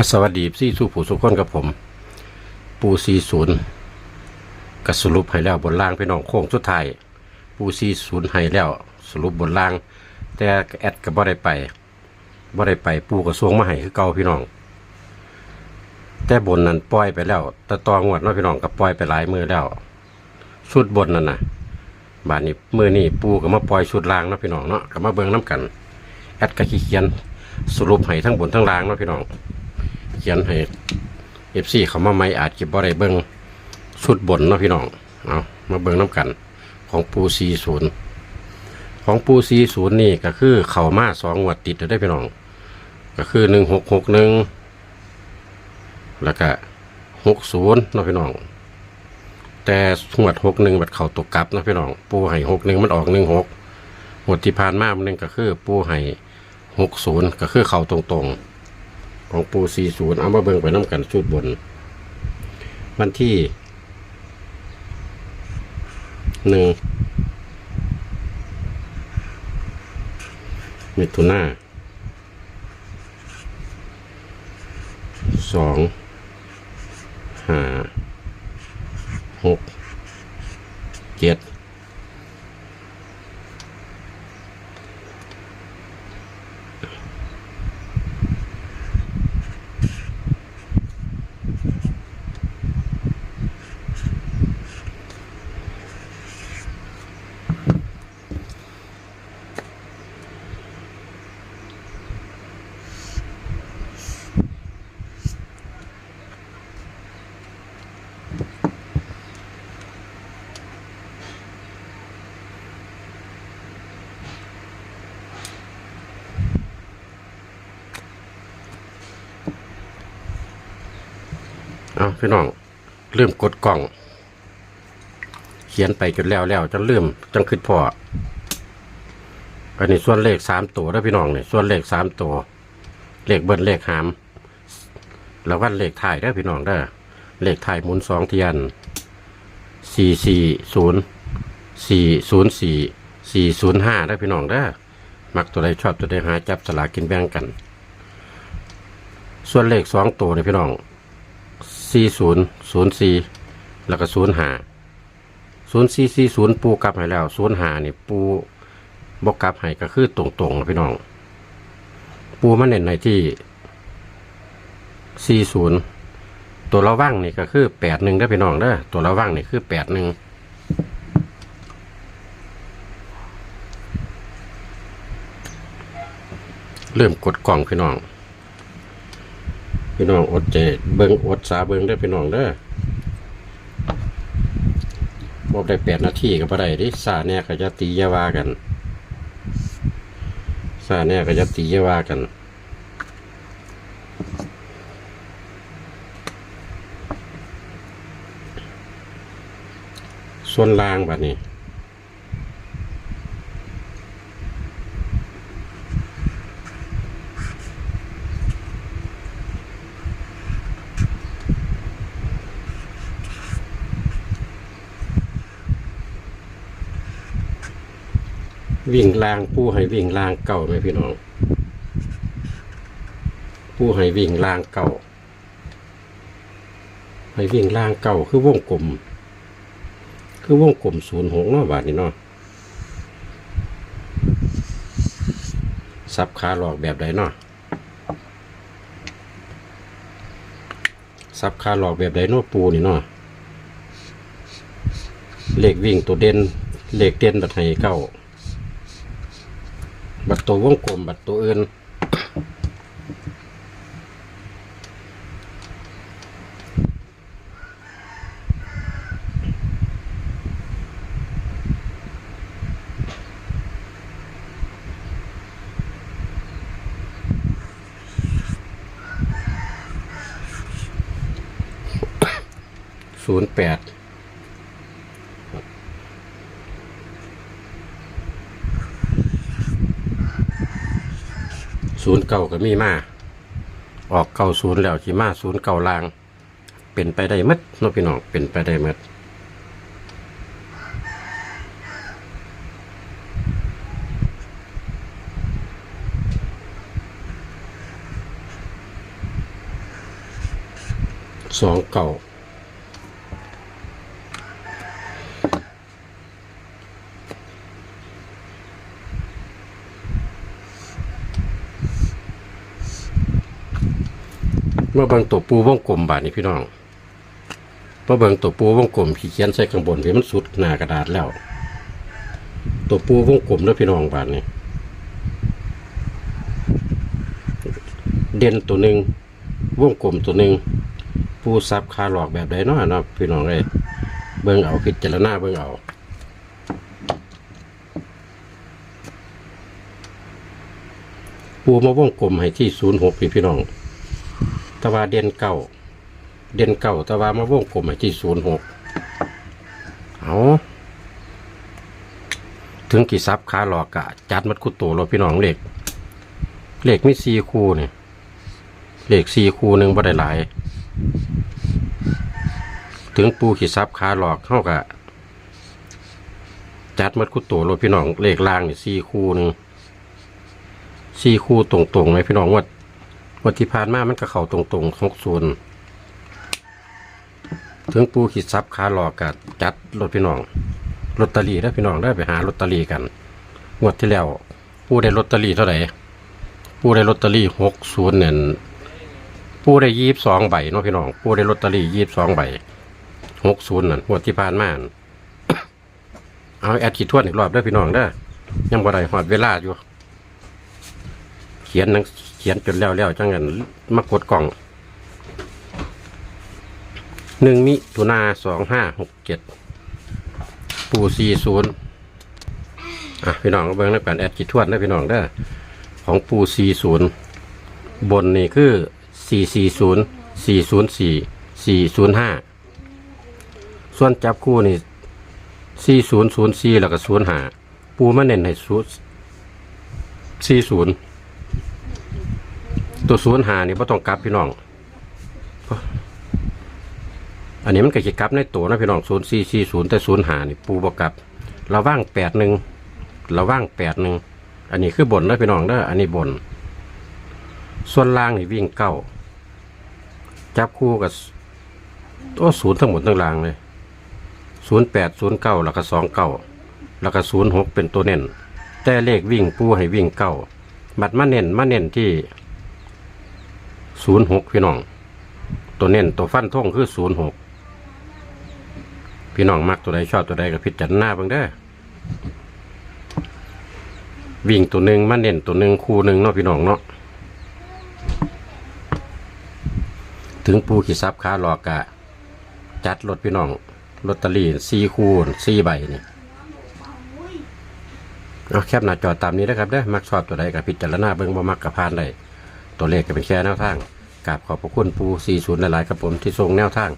อสวัสดีพี่สู้ผู้สุขคนกับผม ปูซีศูนย์กสรุปให้แล้วบนล่างพี่น้องโค้งสุดท้ายปูซีศูนย์ให้แล้วสรุปบนล่าง แต่แอดก็บ่ได้ไปบ่ได้ไปปูกระทรวงมาให้คือเก่าพี่น้อง แต่บนนั้นปล่อยไปแล้วแต่ตองวดเนาะพี่น้องก็ปล่อยไปหลายมือแล้วชุดบนนั่นนะบานนี้มือนี่ปูก็มาปล่อยชุดล่างเนาะพี่น้องเนาะก็มาเบิ่งน้กัน แอดก็ขี้เขียนสรุปให้ทั้งบนทั้งล่างเนาะพี่น้อง ขียนให้เอฟซีเขามาไม่อาจเก็บบ่ได้เบิ่งชุดบนเนาะพี่น้องเอามาเบิ่งน้ำกันของปูซีศูนย์ของปูซีศูนย์นี่ก็คือเข่ามาสองงวดติดได้พี่น้อง ก็คือหนึ่งหกหกหนึ่งแล้วก็หกศูนย์เนาะพี่น้องแต่งวดหกหนึ่งบัดเข่าตกกลับนะพี่น้อง ปูให้หกหนึ่งมันออกหนึ่งหกงวดที่ผ่านมามันนึงก็คือ ปูให้หกศูนย์ก็คือเข่าตรงๆ ของปูซีศูนย์เอามาเบิ่งไปน้ำกันชุดบน วันที่หนึ่งมิถุนาสองห้าหกเจ็ด เอาพี่น้องเริ่มกดกล่อง เขียนไปจนแล้วแล้วจะเริ่มจังขึ้นพออันนี้ส่วนเลขสามตัวแล้วพี่น้องเนี่ยส่วนเลขสามตัว เลขเบิ้ลเลขหาม แล้ววันเลขถ่ายได้พี่น้องได้เลขถ่ายหมุนสองเทียนสี่สี่ศูนย์สี่ศูนย์สี่สี่ศูนย์ห้าได้พี่น้องได้มักตัวใดชอบตัวใดหาจับสลากกินแบ่งกัน ส่วนเลขสองตัวเนี่ยพี่น้อง สี่ศูนย์ศูนย์สี่แล้วก็ศูนย์หาศูนย์สี่สี่ศูนย์ปูกลับให้แล้วศูนย์หานี่ปูบกกลับให้ก็คือตรงๆนะพี่น้อง ปูมันเน้นในที่สี่ศูนย์ตัวเระว่างนี่ก็คือแปดหนึ่งได้พี่น้องเด้อตัวเระว่างนี่คือแปดหนึ่งเริ่มกดกล่องพี่น้อง พี่น้องอดใจเบิงอดสาเบิงได้พี่น้องเด้อบอกได้แปดนาทีก็บ่ได้ดิสาเนี่ยก็จะตียาวากันสาเนี่ยก็จะตียาวากันส่วนล่างแบบนี้ วิ่งลางผู้ให้วิ่งลางเก่าไหมพี่น้องผู้ให้วิ่งลางเก่าให้วิ่งลางเก่าคือวงกลม คือวงกลมศูนย์หกเนาะบาทนี่เนาะซับขาหลอกแบบใดเนาะซับขาหลอกแบบใดเนาะปูนี่เนาะเหลขวิ่งตัวเด่นเหลขเด่นแบัดให้เก้า บัตรตัววงกลมบัตรตัวอื่นศูนย์แปด ศูนย์เก่าก็มีมา ออกเก่าศูนย์แล้วที่มาศูนย์เก่าลาง เป็นไปได้หมัดเน้องพี่น้องเป็นไปได้หมัดสองเก่า มื่อเบิ่งตัวปูวงกลมบาดนี้พี่น้องมื่อเบิ่งตัวปูวงกลมพี่เขียนใส่ข้างบนพี่มันสุดหน้ากระดาษแล้ว ตัวปูวงกลมแล้วพี่น้องบาดนี้เด่นตัวหนึ่งวงกลมตัวหนึ่งปูซับคาหลอกแบบใดเนาะเนาะพี่น้องเลยเบิ่งเอาพิจารณาเบิ่งเอาปูมาว่องกลมให้ที่ศูนย์หกพี่พี่น้อง แตะวาเด่นเก้าเด่นเก้าแตะวามาวงกลมให้ที่ศูนย์หกเอาถึงกี่ซับคาหลอกกะ จัดมัดคุตโตเราพี่น้องเหล็กเหลขมีสี่คู่เนี่ยเลขสี่คูหนึ่งบ่ได้หลาย ถึงปูขีซับคาหลอกเข้ากะจัดมัดคุตโตเราพี่น้องเหลขล่างนี่สี่คู่หนึ่งสี่คู่ตรงๆไหมพี่น้องว่า วันที่ผ่านมามันก็เข้าตรงๆหกศูนย์ถึงปูขีดซับคาหลอกกัจัดรถพี่น้องลอตเตอรี่ได้พี่น้องได้ไปหาลอตเตอรี่กันงวดที่แล้วปูได้ลอตเตอรี่เท่าไหร่ปูได้ลอตเตอรี่หกศูนย์เนี่ยปูได้ยี่สิบสองใบเนาะพี่น้องปูได้ลอตเตอรี่ยี่สิบสองใบหกศูนย์นั่นงวดที่ผ่านมาเอาแอดขีดทวนอีกรอบได้พี่น้องได้ยังบ่ได้หอดเวลาอยู่ เขียนหนัง ขียนจนแล้วแล้วจังเงินมากดกล่องหนึ่งมิถุนาสองห้าหกเจ็ดปูสี่ศูนย์อะพี่น้องก็เบิ่งนักการแอดกิทวดนะพี่น้องได้อของปูสี่ศูนย์บนนี่คือสี่สี่ศูนย์สี่ศูนย์สี่สี่ศูนย์ห้าส่วนจับคู่นี่สี่ศูนย์ศูนย์สี่แล้วก็ศูนย์ห้าปูมาเน้นให้ศูนย์สี่ศูนย์ ตัวศูนย์หานี่ไ่ต้องกลับพี่น้อง อันนี้มันก็จะกลับในตัวนะพี่น้องศูนย์สี่สี่ศูนย์แต่ศูนย์หานี่ปูบกลับเราว่างแปดหนึ่งเราว่างแปดหนึ่งอันนี้คือบนนะพี่น้องเด้ออันนี้บน ส่วนล่างนี่วิ่งเก้าจับคู่กับตัวศูนย์ทั้งหมดทั้งล่างเลยศูนย์แปดศูนย์เก้าแล้วก็สองเก้าแล้วก็ศูนย์หกเป็นตัวเน้นแต่เลขวิ่งปูให้วิ่งเก้าบัดมาเน้นมาเน้นที่ ศูนย์หกพี่น้อง ตัวเน้นตัวฟันท่งคือศูนย์หกพี่น้องมักตัวใดชอบตัวใดก็พิจารณาเบิ่งเด้วิ่งตัวหนึ่งมาเน้นตัวหนึ่งคู่หนึ่งเนาะพี่น้องเนาะถึงปูขีซับขาหลอกกะ จัดรถพี่น้องลอตเตอรี่สี่คู่สี่ใบนี่เอาแคบหน้าจอตามนี้นะครับเด้อมักชอบตัวใดก็พิจารณาเบิ่งบ่มักกับพานได้ ตัวเลขก็เป็นแค่แนวทางกราบขอบพระคุณปู40หลายๆครับผมที่ทรงแนวทาง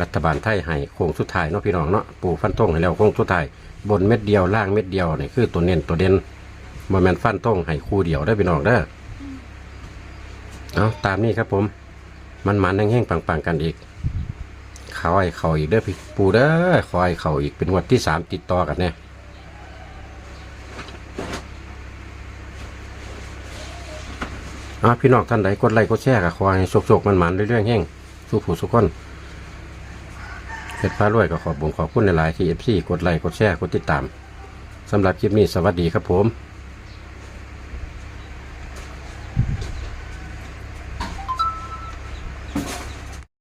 รัฐบาลไทยให้โค้งสุดท้ายเนาะพี่น้องเนาะปูฟันตรงให้แล้วโค้งสุดท้ายบนเม็ดเดียวล่างเม็ดเดียวนี่คือตัวเน้นตัวเด่นมาแมนฟันตรงให้คู่เดียวได้อพี่น้องเด้อเอาตามนี้ครับผม มันมันแห้งๆปังๆกันอีกขอให้เขาอีกเด้อพี่ปูเด้อขอให้เขาอีกเป็นงวันที่สามติดต่อกันเนี่ย อะพี่น้องท่านใดกดไลค์กดแชร์กับขอให้โชคๆมันหมันเรื่อยๆแห้งสู้ผู้สุขคนเพชรฟ้ารวยก็ขอบบุญขอบคุณในหลายที่เอฟซีกดไลค์กดแชร์กดติดตามสำหรับคลิปนี้สวัสดีครับผม